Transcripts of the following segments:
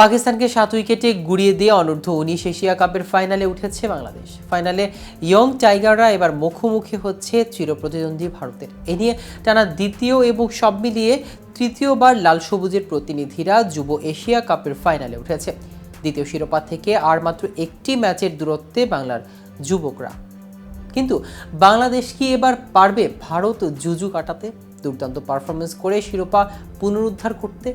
পাকিস্তানকে সাত উইকেটে গুড়িয়ে দিয়ে অনূর্ধ্ব উনিশ এশিয়া কাপের ফাইনালে উঠেছে বাংলাদেশ। ফাইনালে ইয়ং টাইগাররা এবার মুখোমুখি হচ্ছে চিরপ্রতিদ্বন্দ্বী ভারতের। এ নিয়ে টানা দ্বিতীয় এবং সব মিলিয়ে তৃতীয়বার লাল সবুজের প্রতিনিধিরা যুব এশিয়া কাপের ফাইনালে উঠেছে। দ্বিতীয় শিরোপা থেকে আর মাত্র একটি ম্যাচের দূরত্বে বাংলার যুবকরা। কিন্তু বাংলাদেশ কি এবার পারবে ভারত জুজু কাটাতে? দুর্দান্ত পারফরমেন্স করে শিরোপা পুনরুদ্ধার করতে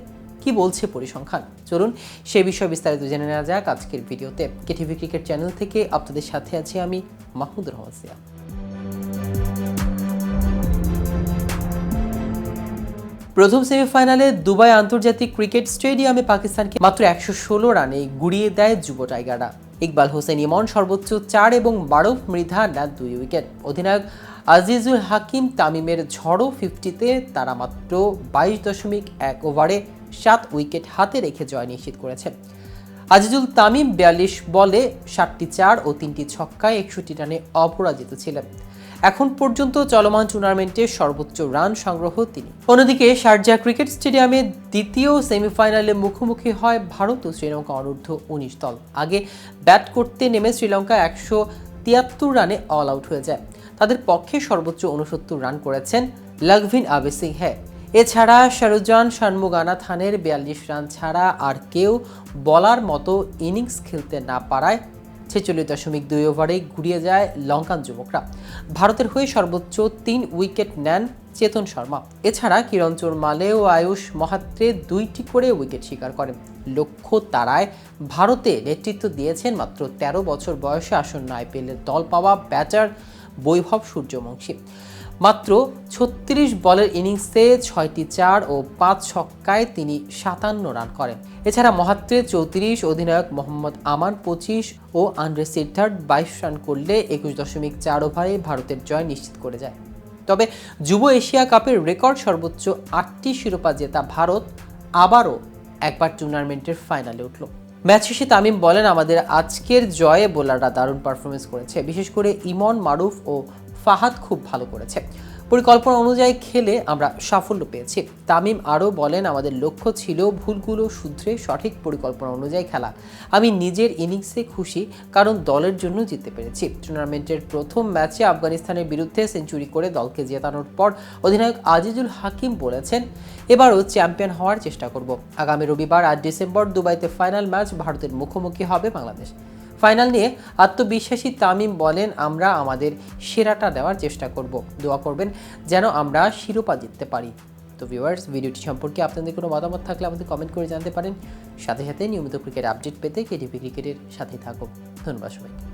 কি বলছে পরিসংখ্যান? চলুন সে বিষয়ে বিস্তারিত জেনে নেওয়া যাক আজকের ভিডিওতে। কেটিভি ক্রিকেট চ্যানেল থেকে আপনাদের সাথে আছি আমি মাহমুদ রহমান সিয়া। প্রথম সেমিফাইনালে দুবাই আন্তর্জাতিক ক্রিকেট স্টেডিয়ামে পাকিস্তানকে মাত্র একশো ষোলো রানে গুড়িয়ে দেয় যুব টাইগাররা। ইকবাল হোসেন ইমন সর্বোচ্চ চার এবং বারো মৃধা নেন দুই উইকেট। অধিনায়ক আজিজুল হাকিম তামিমের ঝড়ো ফিফটিতে তারা মাত্র বাইশ দশমিক এক ওভারে সাত উইকেট হাতে রেখে জয় নিশ্চিত করেছেন। আজিজুল তামিম বিয়াল্লিশ বলে সাতটি চার ও তিনটি ছক্কায় একষট্টি রানে অপরাজিত ছিলেন। এখন পর্যন্ত চলমান টুর্নামেন্টে সর্বোচ্চ রান সংগ্রহ তিনি। অন্যদিকে শারজা ক্রিকেট স্টেডিয়ামে দ্বিতীয় সেমিফাইনালে মুখোমুখি হয় ভারত ও শ্রীলঙ্কা অনূর্ধ্ব উনিশ দল। আগে ব্যাট করতে নেমে শ্রীলঙ্কা একশো তিয়াত্তর রানে অল আউট হয়ে যায়। তাদের পক্ষে সর্বোচ্চ উনসত্তর রান করেছেন লঘভিন আবে সিংহে এছাড়া শারুজান শানমুগানা থানের বিয়াল্লিশ রান ছাড়া আর কেউ বলার মতো ইনিংস খেলতে না পারায় ছেচল্লিশ দশমিক দুই ওভারে ঘুরিয়ে যায় লঙ্কান যুবকরা। ভারতের হয়ে সর্বোচ্চ তিন উইকেট নেন চেতন শর্মা। এছাড়া কিরণ মালে ও আয়ুষ মহাত্রে দুইটি করে উইকেট শিকার করেন। লক্ষ্য তারায় ভারতে নেতৃত্ব দিয়েছেন মাত্র ১৩ বছর বয়সে আসন্ন আইপিএলের দল পাওয়া ব্যাটার বৈভব সূর্যবংশী। মাত্র ছত্রিশ বলের ইনিংসে ছয়টি চার ও পাঁচ ছক্কায় তিনি সাতান্ন রান করেন। এছাড়া মহাত্রে চৌত্রিশ, অধিনায়ক মোহাম্মদ আমান পঁচিশ ও আন্দ্রে সিদ্ধার্থ বাইশ রান করলে একুশ দশমিক চার ওভারে ভারতের জয় নিশ্চিত করে যায়। তবে যুব এশিয়া কাপের রেকর্ড সর্বোচ্চ আটটি শিরোপা জেতা ভারত আবারও একবার টুর্নামেন্টের ফাইনালে উঠল। ম্যাচ শেষে তামিম বলেন, আমাদের আজকের জয়ে বোলাররা দারুণ পারফরমেন্স করেছে। বিশেষ করে ইমন মারুফ ও ফাহাদ খুব ভালো করেছে। পরিকল্পনা অনুযায়ী খেলে আমরা সাফল্য পেয়েছি। তামিম আরও বলেন, আমাদের লক্ষ্য ছিল ভুলগুলো শুধরে সঠিক পরিকল্পনা অনুযায়ী খেলা। আমি নিজের ইনিংসে খুশি, কারণ দলের জন্য জিততে পেরেছি। টুর্নামেন্টের প্রথম ম্যাচে আফগানিস্তানের বিরুদ্ধে সেঞ্চুরি করে দলকে জেতানোর পর অধিনায়ক আজিজুল হাকিম বলেছেন, এবারও চ্যাম্পিয়ন হওয়ার চেষ্টা করব। আগামী রবিবার আট ডিসেম্বর দুবাইতে ফাইনাল ম্যাচ ভারতের মুখোমুখি হবে বাংলাদেশ। ফাইনাল নিয়ে আত্মবিশ্বাসী তামিম বলেন, আমরা আমাদের সেরাটা দেওয়ার চেষ্টা করব। দোয়া করবেন যেন আমরা শিরোপা জিততে পারি। তো ভিউয়ার্স ভিডিওটি সম্পর্কে আপনাদের কোনো মতামত থাকলে আমাদের কমেন্ট করে জানতে পারেন। সাথে সাথে নিয়মিত ক্রিকেট আপডেট পেতে কেটিভি ক্রিকেটের সাথে থাকুক ধন্যবাদ সবাইকে।